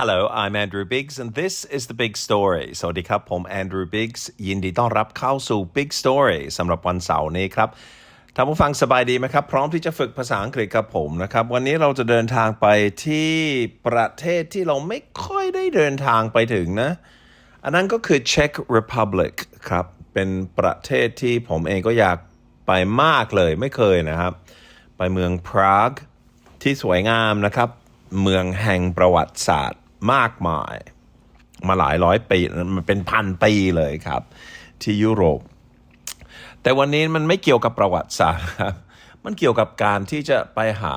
Hello, I'm Andrew Biggs, and this is the Big Story. สวัสดีครับ ผม Andrew Biggs ยินดีต้อนรับเข้าสู่ Big Story สำหรับวันเสาร์นี้ครับท่านผู้ฟังสบายดีไหมครับ พร้อมที่จะฝึกภาษาอังกฤษกับผมนะครับ วันนี้เราจะเดินทางไปที่ประเทศที่เราไม่ค่อยได้เดินทางไปถึงนะ อันนั้นก็คือ Czech Republic ครับ เป็นประเทศที่ผมเองก็อยากไปมากเลย ไม่เคยนะครับ ไปเมืองพรากที่สวยงามนะครับ เมืองแห่งประวัติศาสตร์ มากมาย มาหลายร้อยปีมันเป็นพันปีเลยครับ ที่ยุโรป แต่วันนี้มันไม่เกี่ยวกับประวัติศาสตร์ครับมันเกี่ยวกับการที่จะไปหา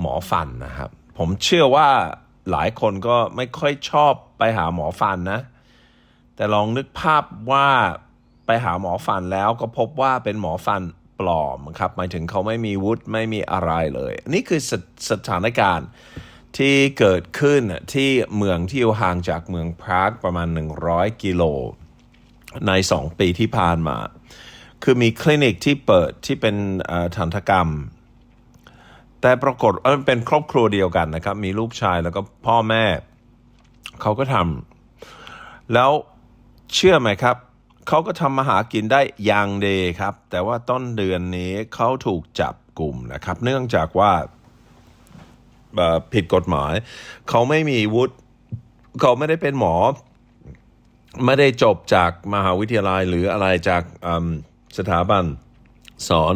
หมอฟันนะครับ ผมเชื่อว่าหลายคนก็ไม่ค่อยชอบไปหาหมอฟันนะ แต่ลองนึกภาพว่าไปหาหมอฟันแล้วก็พบว่าเป็นหมอฟันปลอมครับหมายถึงเขาไม่มีวุฒิไม่มีอะไรเลย นี่คือสสถานการณ์ ที่เกิดขึ้นที่เมืองที่อยู่ห่างจากเมืองพรากประมาณ 100 กิโล ใน 2 ปีที่ผ่านมา คือมีคลินิกที่เปิดที่เป็นเอ่อทันตกรรม แต่ปรากฏว่ามันเป็นครอบครัวเดียวกันนะครับ มีลูกชายแล้วก็พ่อแม่ เขาก็ทำแล้วเชื่อไหมครับ เขาก็ทำมาหากินได้อย่างเดครับ แต่ว่าต้นเดือนนี้เขาถูกจับกลุ่มนะครับ เนื่องจากว่า ผิดกฎหมาย เขาไม่มีวุฒิเขาไม่ได้เป็นหมอ ไม่ได้จบจากมหาวิทยาลัยหรืออะไรจากสถาบันสอน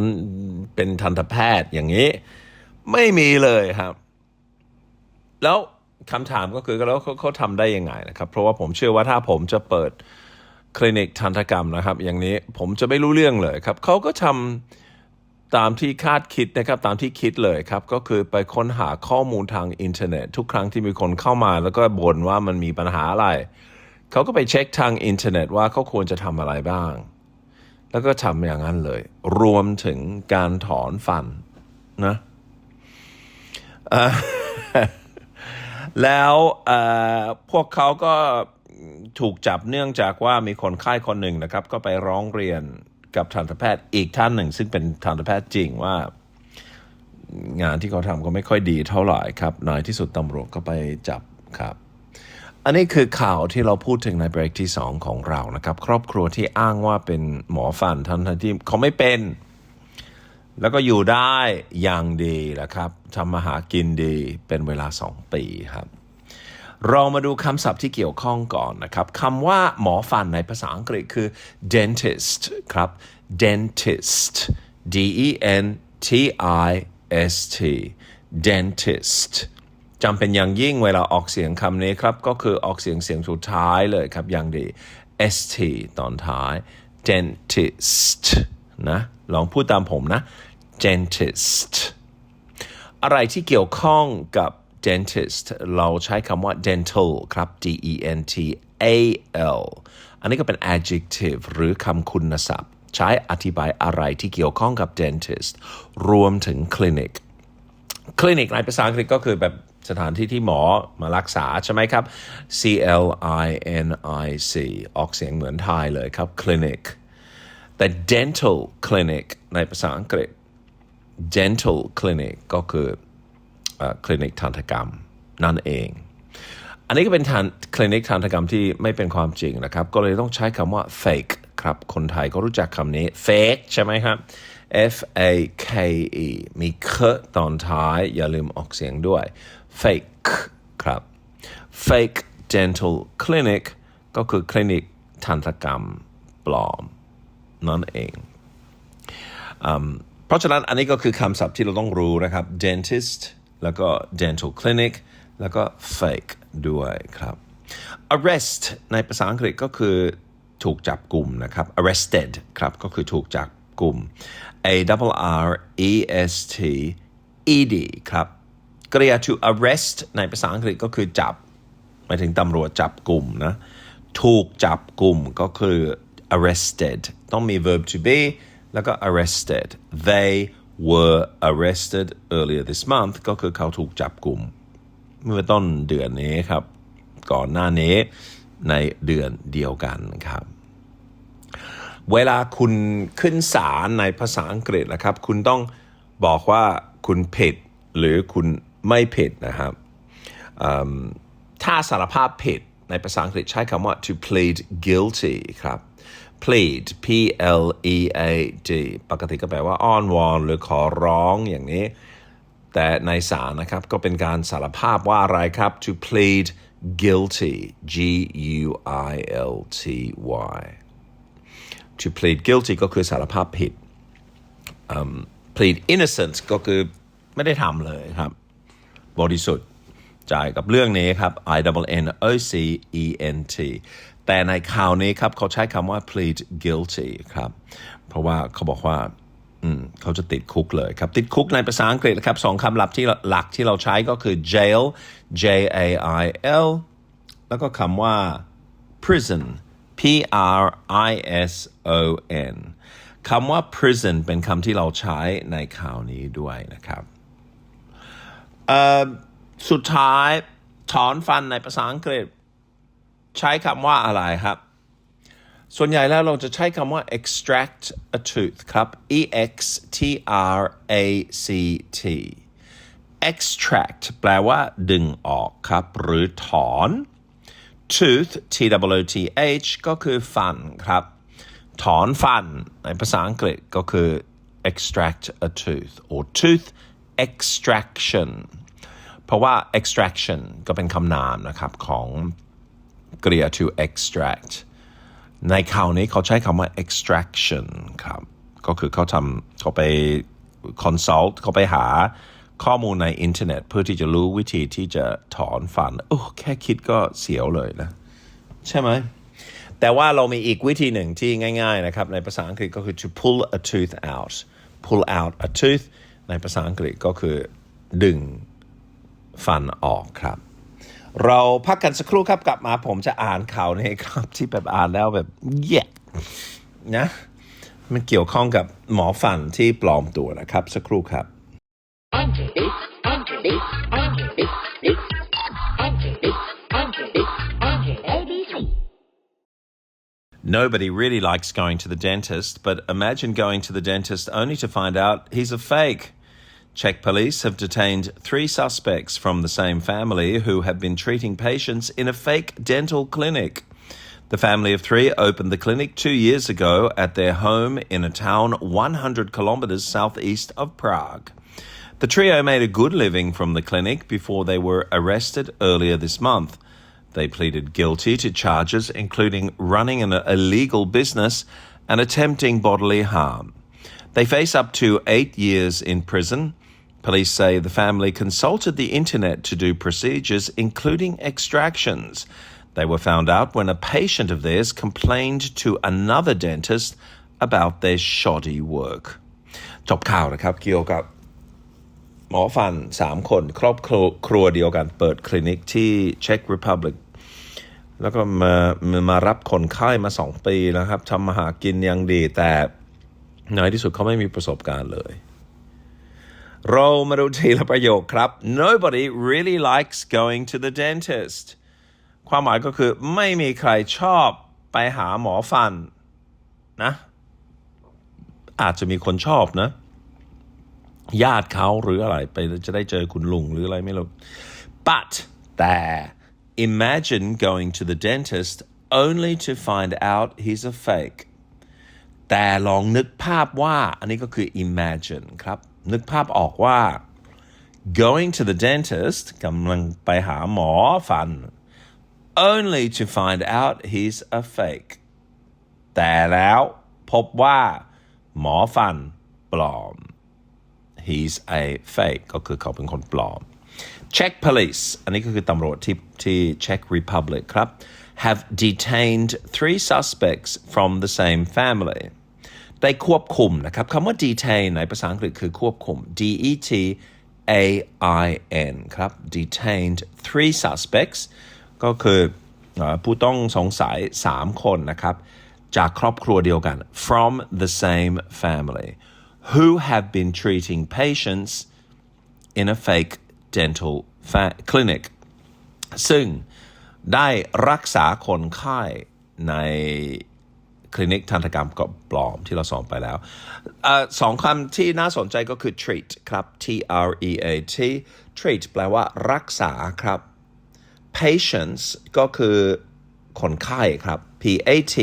เป็นทันตแพทย์อย่างนี้ ไม่มีเลยครับ แล้วคำถามก็คือแล้วเขาเขาทำได้ยังไงนะครับ เพราะว่าผมเชื่อว่าถ้าผมจะเปิดคลินิกทันตกรรมนะครับ อย่างนี้ผมจะไม่รู้เรื่องเลยครับเขาก็ทำ ตามที่คาดคิดนะครับตามที่คิดเลยครับ ก็คือไปค้นหาข้อมูลทางอินเทอร์เน็ต ทุกครั้งที่มีคนเข้ามาแล้วก็บ่นว่ามันมีปัญหาอะไร เขาก็ไปเช็คทางอินเทอร์เน็ตว่าเขาควรจะทำอะไรบ้าง แล้วก็ทำอย่างนั้นเลย รวมถึงการถอนฟันนะแล้วพวกเขาก็ถูกจับเนื่องจากว่ามีคนไข้คนหนึ่งนะครับ ก็ไปร้องเรียน กับทันตแพทย์อีกท่านหนึ่ง ซึ่งเป็นทันตแพทย์จริงว่างานที่เขาทำก็ไม่ค่อยดีเท่าไหร่ครับในที่สุดตำรวจก็ไปจับครับอันนี้คือข่าวที่เราพูดถึงในเบรกที่ 2 ของเรานะครับ ครอบครัวที่อ้างว่าเป็นหมอฟันทันที่เขาไม่เป็น แล้วก็อยู่ได้อย่างดีนะครับทำมาหากินดีเป็นเวลา 2 ปีครับ เรามาดูคำศัพท์ที่เกี่ยวข้องก่อนนะครับคำว่าหมอฟันในภาษาอังกฤษคือ dentist ครับ dentist d e n t i s t dentist จำเป็นอย่างยิ่งเวลาออกเสียงคำนี้ครับ ก็คือออกเสียงเสียงสุดท้ายเลยครับ อย่างดี st ตอนท้าย dentist นะลองพูดตามผมนะ dentist อะไรที่เกี่ยวข้องกับ dentist เราใช้คำว่า dental ครับ d e n t a l อันนี้ก็เป็น adjective หรือคำคุณศัพท์ ใช้อธิบายอะไรที่เกี่ยวข้องกับ dentist รวมถึงคลินิกคลินิกในภาษาอังกฤษก็คือแบบสถานที่ที่หมอมารักษาใช่ไหมครับ C L I N I C ออกเสียงเหมือนไทยเลยครับคลินิกแต่ dental clinic ในภาษาอังกฤษ dental clinic ก็คือ คลินิกทันตกรรมนั่นเอง อันนี้ก็เป็นทคลินิกทันตกรรมที่ไม่เป็นความจริงนะครับ ก็เลยต้องใช้คำว่า fake ครับ คนไทยก็รู้จักคำนี้ fake ใช่ไหมครับ F A K E มีเคตอนท้าย อย่าลืมออกเสียงด้วย fake ครับ fake dental clinic ก็คือคลินิกทันตกรรมปลอม นั่นเองเพราะฉะนั้นอันนี้ก็คือคำศัพท์ที่เราต้องรู้นะครับ dentist แล้วก็ dental clinic แล้วก็ fake ด้วยครับ arrest ในภาษาอังกฤษก็คือถูกจับกลุ่มนะครับ arrested ครับก็คือถูกจับกลุ่ม a double r e s t e d ครับกริยา to arrest ในภาษาอังกฤษก็คือจับหมายถึงตำรวจจับกลุ่มนะถูกจับกลุ่มก็คือ arrested ต้องมี verb to be แล้วก็ arrested they were arrested earlier this month ก็คือเขาถูกจับกลุ่ม เมื่อต้นเดือนนี้ครับ ก่อนหน้านี้ในเดือนเดียวกันครับ เวลาคุณขึ้นศาลในภาษาอังกฤษนะครับ คุณต้องบอกว่าคุณผิดหรือคุณไม่ผิดนะครับ ถ้าสารภาพผิดในภาษาอังกฤษใช้คำว่า to plead guilty ครับ plead p l e a d ปกติก็แปลว่าอ้อนวอนหรือขอร้องอย่างนี้ แต่ในศาลนะครับก็เป็นการสารภาพว่าอะไรครับ to plead guilty g u i l t y to plead guilty ก็คือสารภาพผิด plead innocent ก็คือไม่ได้ทำเลยครับ บริสุทธิ์จ่ายกับเรื่องนี้ครับ I double N O C E N T แต่ในข่าวนี้ครับเขาใช้คำว่า plead guilty ครับ เพราะว่าเขาบอกว่าเขาจะติดคุกเลยครับ ติดคุกในภาษาอังกฤษครับสองคำหลักที่หลักที่เราใช้ก็คือ jail J A I L แล้วก็คำว่า prison P R I S O N คำว่า prison เป็นคำที่เราใช้ในข่าวนี้ด้วยนะครับสุดท้ายถอนฟันในภาษาอังกฤษ ใช้คำว่าอะไรครับ ส่วนใหญ่แล้วเราจะใช้คำว่า extract a tooth ครับ e x t r a c t extract แปลว่าดึงออกครับ หรือถอน tooth t w o t h ก็คือฟันครับ ถอนฟัน ในภาษาอังกฤษก็คือ extract a tooth or tooth extraction เพราะว่า extraction ก็เป็นคำนามนะครับของ กริยา to extract ในข่าวนี้เขาใช้คำว่า extraction ครับ ก็คือเขาทำเขาไป consult เขาไปหาข้อมูลในอินเทอร์เน็ต เพื่อที่จะรู้วิธีที่จะถอนฟัน โอ้แค่คิดก็เสียวเลยนะ ใช่ไหม แต่ว่าเรามีอีกวิธีหนึ่งที่ง่าย ๆนะครับ ในภาษาอังกฤษก็คือ to pull a tooth out pull out a tooth ในภาษาอังกฤษก็คือดึงฟันออกครับ เราพักกันสักครู่ครับกลับมาผมจะอ่านข่าวนี้ครับที่แบบอ่านแล้วแบบแย่นะมันเกี่ยวข้องกับหมอฟันที่ปลอมตัวนะครับ สักครู่ครับ Nobody really likes going to the dentist, but imagine going to the dentist only to find out he's a fake. Czech police have detained three suspects from the same family who have been treating patients in a fake dental clinic. The family of three opened the clinic two years ago at their home in a town 100 kilometers southeast of Prague. The trio made a good living from the clinic before they were arrested earlier this month. They pleaded guilty to charges including running an illegal business and attempting bodily harm. They face up to eight years in prison. Police say the family consulted the internet to do procedures, including extractions. They were found out when a patient of theirs complained to another dentist about their shoddy work. จบข่าวนะครับเกี่ยวกับหมอฟันสามคน ครอบครัวครัวเดียวกันเปิดคลินิกที่เช็กริพับลิกแล้วก็มามามารับคนไข้มาสองปีแล้วครับทำมาหากินยังดีแต่ในที่สุดเขาไม่มีประสบการณ์เลย เรามาดูทีละประโยคครับ nobody really likes going to the dentist ความหมายก็คือไม่มีใครชอบไปหาหมอฟันนะ อาจจะมีคนชอบนะ ญาติเขาหรืออะไรไปจะได้เจอคุณลุงหรืออะไรไม่รู้ but แต่ imagine going to the dentist only to find out he's a fake แต่ลองนึกภาพว่า อันนี้ก็คือ imagine ครับ นึกภาพออกว่า going to the dentist กำลังไปหาหมอฟัน only to find out he's a fake แต่แล้วพบว่า หมอฟันปลอม he's a fake ก็คือเขาเป็นคนปลอม Czech police อันนี้ก็คือตำรวจที่ที่ Czech Republic ครับ have detained three suspects from the same family ได้ควบคุมนะครับคำว่า detain ในภาษาอังกฤษคือควบคุม D E T A I N ครับ detained three suspects ก็คือผู้ต้องสงสัย 3 คนนะครับ จากครอบครัวเดียวกัน from the same family who have been treating patients in a fake dental fa- clinic ซึ่งได้รักษาคนไข้ใน คลินิกทันตกรรมก็ปลอมที่เราสอนไปแล้วอสองคำที่น่าสนใจก็คือ treat ครับ T R E A T treat แปลว่ารักษาครับ patience ก็คือคนไข้ครับ P A T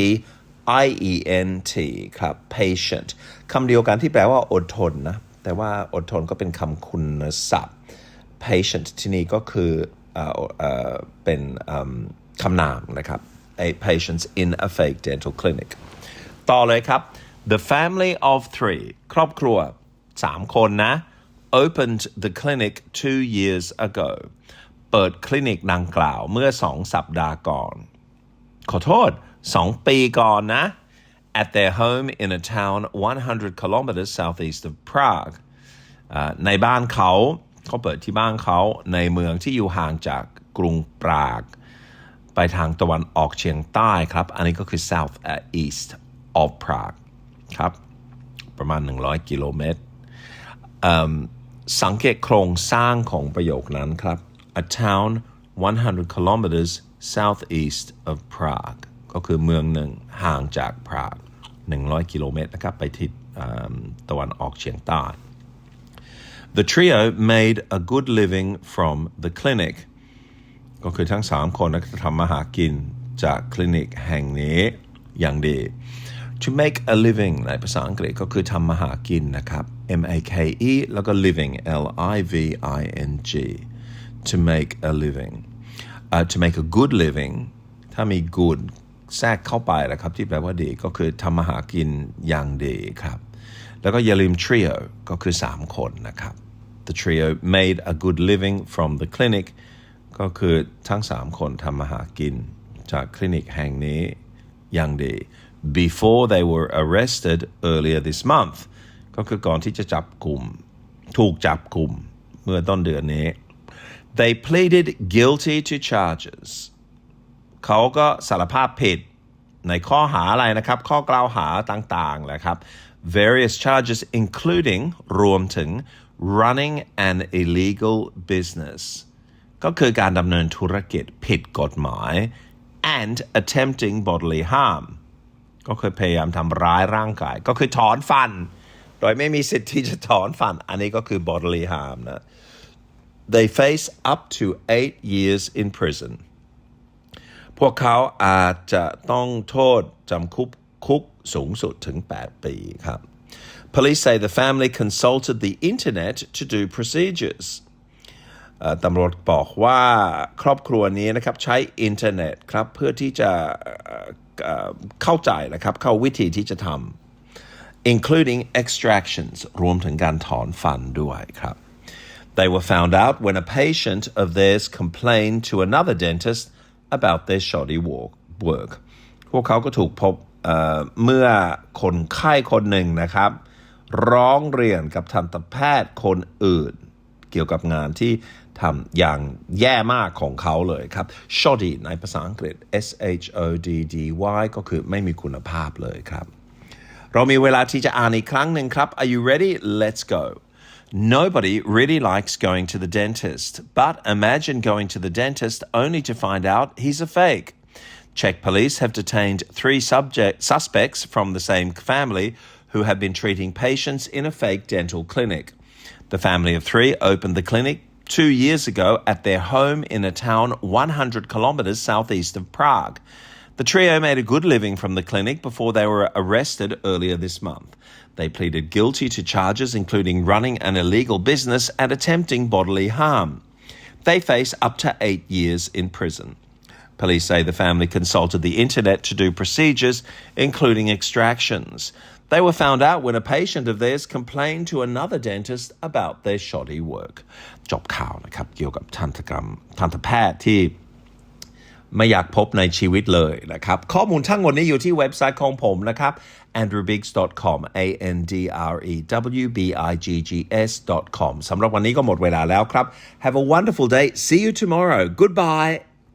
I E N T ครับ patient คำเดียวกันที่แปลว่าอดทนนะ แต่ว่าอดทนก็เป็นคำคุณศัพท์ patient ที่นี่ก็คือเอ่อเอ่อเป็นคำนามนะครับ patients in a fake dental clinic ต่อเลยครับ the family of three ครอบครัว 3 คนนะ opened the clinic two years ago เปิดคลินิกดังกล่าวเมื่อ 2 สัปดาห์ก่อน ขอโทษ 2 ปีก่อนนะ at their home in a town 100 kilometers southeast of Prague อ่าในบ้านเขาเขาเปิดที่บ้านเขาในเมืองที่อยู่ห่างจากกรุงปราก ไปทางตะวันออกเฉียงใต้ครับ อันนี้ก็คือ south east of Prague ครับ ประมาณ 100 กิโลเมตร สังเกตโครงสร้างของประโยคนั้นครับ a town 100 kilometers southeast of Prague ก็คือเมืองหนึ่งห่างจากพราก 100 กิโลเมตรนะครับ ไปทิศตะวันออกเฉียงใต้ The trio made a good living from the clinic ก็คือทั้ง 3 คนนะทำมาหากินจากคลินิกแห่งนี้อย่างดี to make a living ในภาษาอังกฤษก็คือทำมาหากินนะครับ M A K E แล้วก็ living L I V I N G to make a living uh, to make a good living ถ้ามี good แทรกเข้าไปนะครับ ที่แปลว่าดีก็คือทำมาหากินอย่างดีครับ แล้วก็อย่าลืม trio ก็คือ 3 คนนะครับ the trio made a good living from the clinic ก็คือทั้ง 3 คนทำมาหากินจากคลินิกแห่งนี้อย่างดี before they were arrested earlier this month ก็คือก่อนที่จะจับกลุ่ม ถูกจับกลุ่มเมื่อต้นเดือนนี้ they pleaded guilty to charges เขาก็สารภาพผิดในข้อหาอะไรนะครับ ข้อกล่าวหาต่างๆแหละครับ various charges including รวมถึง running an illegal business ก็คือการดำเนินธุรกิจผิดกฎหมาย and attempting bodily harm ก็คือพยายามทำร้ายร่างกาย ก็คือถอนฟัน โดยไม่มีสิทธิ์ที่จะถอนฟัน อันนี้ก็คือ bodily harm นะ they face up to eight years in prison พวกเขาอาจจะต้องโทษจำคุกคุกสูงสุดถึง 8 ปีครับ Police say the family consulted the internet to do procedures ตำรวจบอกว่าครอบครัวนี้นะครับใช้อินเทอร์เน็ตครับเพื่อที่จะเเข้าใจนะครับเข้าวิธีที่จะทำ including extractions รวมถึงการถอนฟันด้วยครับ They were found out when a patient of theirs complained to another dentist about their shoddy work. work. พวกเขาก็ถูกพบเเมื่อคนไข้คนหนึ่งนะครับ ร้องเรียนกับทันตแพทย์คนอื่น เกี่ยวกับงานที่ทำอย่างแย่มากของเขาเลยครับ shoddy ในภาษาอังกฤษ S H O D D Y ก็คือไม่มีคุณภาพเลยครับ เรามีเวลาที่จะอ่านอีกครั้งหนึ่งครับ Are you ready? Let's go. Nobody really likes going to the dentist, but imagine going to the dentist only to find out he's a fake. Czech police have detained three subject, suspects from the same family who have been treating patients in a fake dental clinic. The family of three opened the clinic two years ago at their home in a town 100 kilometers southeast of Prague. The trio made a good living from the clinic before they were arrested earlier this month. They pleaded guilty to charges including running an illegal business and attempting bodily harm. They face up to eight years in prison. Police say the family consulted the internet to do procedures, including extractions. They were found out when a patient of theirs complained to another dentist about their shoddy work. จบข่าวนะครับเกี่ยวกับทันตกรรมทันตแพทย์ที่ ไม่อยากพบในชีวิตเลยนะครับ ข้อมูลทั้งหมดนี้อยู่ที่เว็บไซต์ของผมนะครับ andrewbiggs.com a n d r e w b i g g s.com สำหรับวันนี้ก็หมดเวลาแล้วครับ Have a wonderful day see you tomorrow goodbye